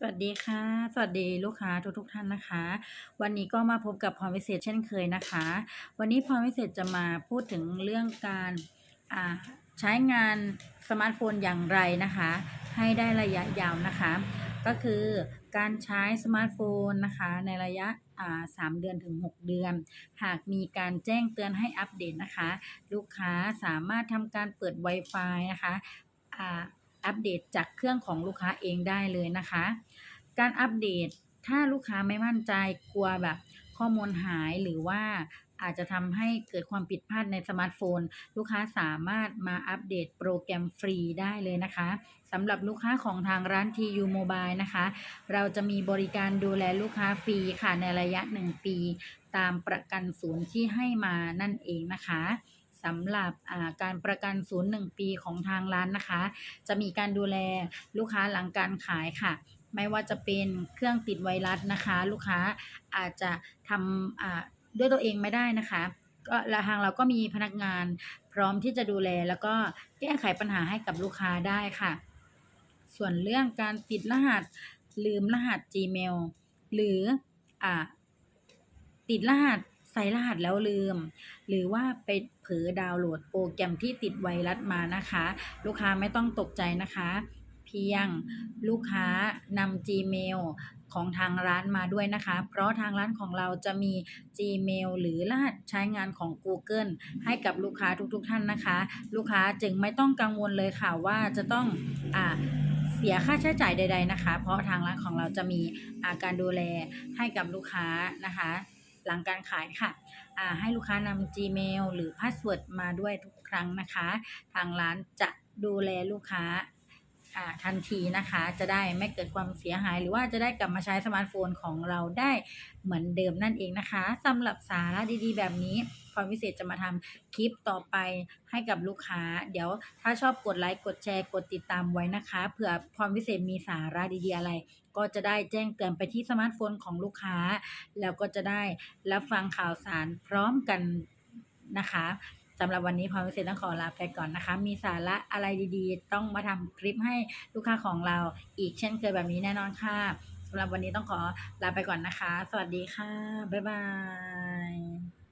สวัสดีค่ะ สวัสดีลูกค้าทุกๆท่านนะคะ วันนี้ก็มาพบกับพรวิเศษเช่นเคยนะคะ วันนี้พรวิเศษจะมาพูดถึงเรื่องการอ่าใช้งานสมาร์ทโฟนอย่างไรนะคะ ให้ได้ระยะยาวนะคะ ก็คือการใช้สมาร์ทโฟนนะคะในระยะอ่าสามเดือนถึง 6 เดือน หากมีการแจ้งเตือนให้อัปเดตนะคะ ลูกค้าสามารถทำการเปิด Wi-Fi นะคะ อัปเดตจากเครื่องของลูกค้าเองได้เลยนะคะ การอัปเดตถ้าลูกค้าไม่มั่นใจกลัวแบบข้อมูลหายหรือว่าอาจจะทำให้เกิดความผิดพลาดในสมาร์ทโฟน ลูกค้าสามารถมาอัปเดตโปรแกรมฟรีได้เลยนะคะสำหรับลูกค้าของทางร้าน TU Mobile นะคะ เราจะมีบริการดูแลลูกค้าฟรีค่ะในระยะ 1 ปี ตามประกันศูนย์ที่ให้มานั่นเองนะคะ สำหรับการประกันศูนย์1ปีของทางร้านนะคะ จะมีการดูแลลูกค้าหลังการขายค่ะ ไม่ว่าจะเป็นเครื่องติดไวรัสนะคะ ลูกค้าอาจจะทำด้วยตัวเองไม่ได้นะคะก็ทางเราก็มีพนักงานพร้อมที่จะดูแล แล้วก็แก้ไขปัญหาให้กับลูกค้าได้ค่ะ ส่วนเรื่องการติดรหัสลืมรหัส Gmail หรืออติดรหัส ส่รหัสแล้วลืม หรือว่าไปเผลอดาวน์โหลดโปรแกรมที่ติดไวรัสมานะคะ ลูกค้าไม่ต้องตกใจนะคะ เพียงลูกค้านำ Gmail ของทางร้านมาด้วยนะคะ เพราะทางร้านของเราจะมี Gmail หรือรหัสใช้งานของ Google ให้กับลูกค้าทุกๆทท่านนะคะ ลูกค้าจึงไม่ต้องกังวลเลยค่ะว่าจะต้องอ่าเสียค่าใช้จ่ายใด ๆนะคะ เพราะทางร้านของเราจะมีาการดูแลให้กับลูกค้านะคะ หลังการขายค่ะให้ลูกค้านำ Gmail หรือพาสเวิร์ดมาด้วยทุกครั้งนะคะ ทางร้านจะดูแลลูกค้า ทันทีนะคะ จะได้ไม่เกิดความเสียหายหรือว่าจะได้กลับมาใช้สมาร์ทโฟนของเราได้เหมือนเดิมนั่นเองนะคะสำหรับสาระดีๆ แบบนี้พรพิเศษจะมาทำคลิปต่อไปให้กับลูกค้า เดี๋ยวถ้าชอบกดไลค์กดแชร์กดติดตามไว้นะคะเผื่อพรพิเศษมีสาระดีๆอะไร ก็จะได้แจ้งเตือนไปที่สมาร์ทโฟนของลูกค้า แล้วก็จะได้รับฟังข่าวสารพร้อมกันนะคะ สำหรับวันนี้พรพิเศษต้องขอลาไปก่อนนะคะ มีสาระอะไรดีๆ ต้องมาทำคลิปให้ลูกค้าของเราอีกเช่นเคยแบบนี้แน่นอนค่ะสำหรับวันนี้ต้องขอลาไปก่อนนะคะ สวัสดีค่ะ บ๊ายบาย